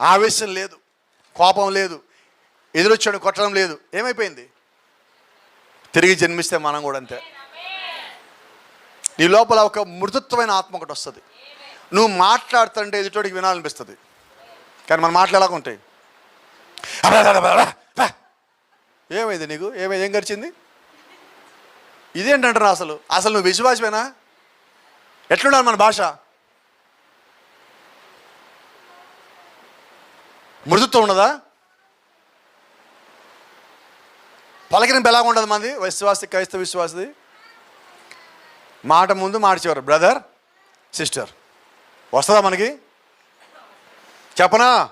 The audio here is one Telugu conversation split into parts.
ఆవేశం లేదు కోపం లేదు ఎదురొచ్చాడు కొట్టడం లేదు. ఏమైపోయింది? తిరిగి జన్మిస్తే మనం కూడా అంతే. నీ లోపల ఒక మృదుత్వమైన ఆత్మ ఒకటి వస్తుంది. నువ్వు మాట్లాడుతుంటే ఎదుటోడికి వినాలనిపిస్తుంది. కానీ మన మాటలు ఎలాగ ఉంటాయి ఏమైంది నీకు? ఏమైంది ఏం గడిచింది? ఇదేంటంటారు అసలు? అసలు నువ్వు విశ్వాసమేనా ఎట్లుండాలి మన భాష? మృదుత్వం ఉన్నదా? పలకరింపు ఎలా ఉండదు మంది? విశ్వాసి క్రైస్తవ విశ్వాసది. మాట ముందు మాట చివరు. బ్రదర్ సిస్టర్ వస్తుందా మనకి? చెప్పనా?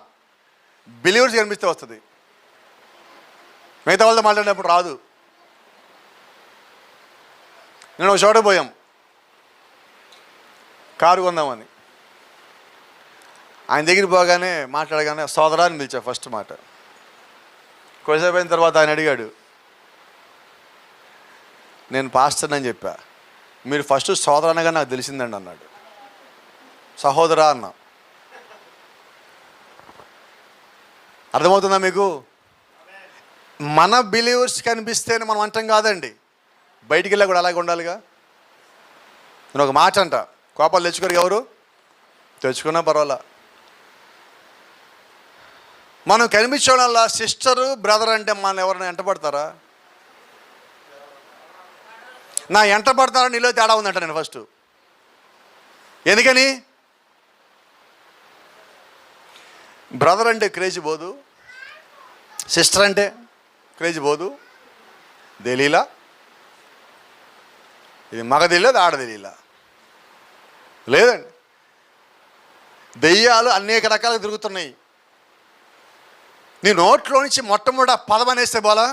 బిలీవర్స్ కనిపిస్తే వస్తుంది. మిగతా వాళ్ళతో మాట్లాడినప్పుడు రాదు. నేను ఒక చోట పోయాం. కారు కొందామని. ఆయన దగ్గరికి పోగానే మాట్లాడగానే సోదరా అని పిలిచా ఫస్ట్ మాట. కొద్దిసేపు అయిన తర్వాత ఆయన అడిగాడు నేను పాస్టర్ అని చెప్పా. మీరు ఫస్ట్ సోదర అనగా నాకు తెలిసిందండి అన్నాడు. సహోదరా అన్న. అర్థమవుతుందా మీకు? మన బిలీవర్స్ కనిపిస్తేనే మనం అంటాం కాదండి. బయటికి వెళ్ళా కూడా అలాగే ఉండాలిగా. నేను ఒక మాట అంట. కోపాలు తెచ్చుకోరు ఎవరు? తెచ్చుకున్నా పర్వాలా. మనం కనిపించడం వల్ల సిస్టరు బ్రదర్ అంటే మన ఎవరైనా ఎంటబడతారా నా ఎంటబడతారా నీలో తేడా ఉందంట నేను ఫస్ట్. ఎందుకని? బ్రదర్ అంటే క్రేజీ పోదు సిస్టర్ అంటే క్రేజీ పోదు దేలీలా? ఇది మగ తెలియదు ఆడ తెలియలా లేదండి. దెయ్యాలు అనేక రకాలుగా తిరుగుతున్నాయి. నీ నోట్లో నుంచి మొట్టమొదటి పదం అనేస్తే బోలా?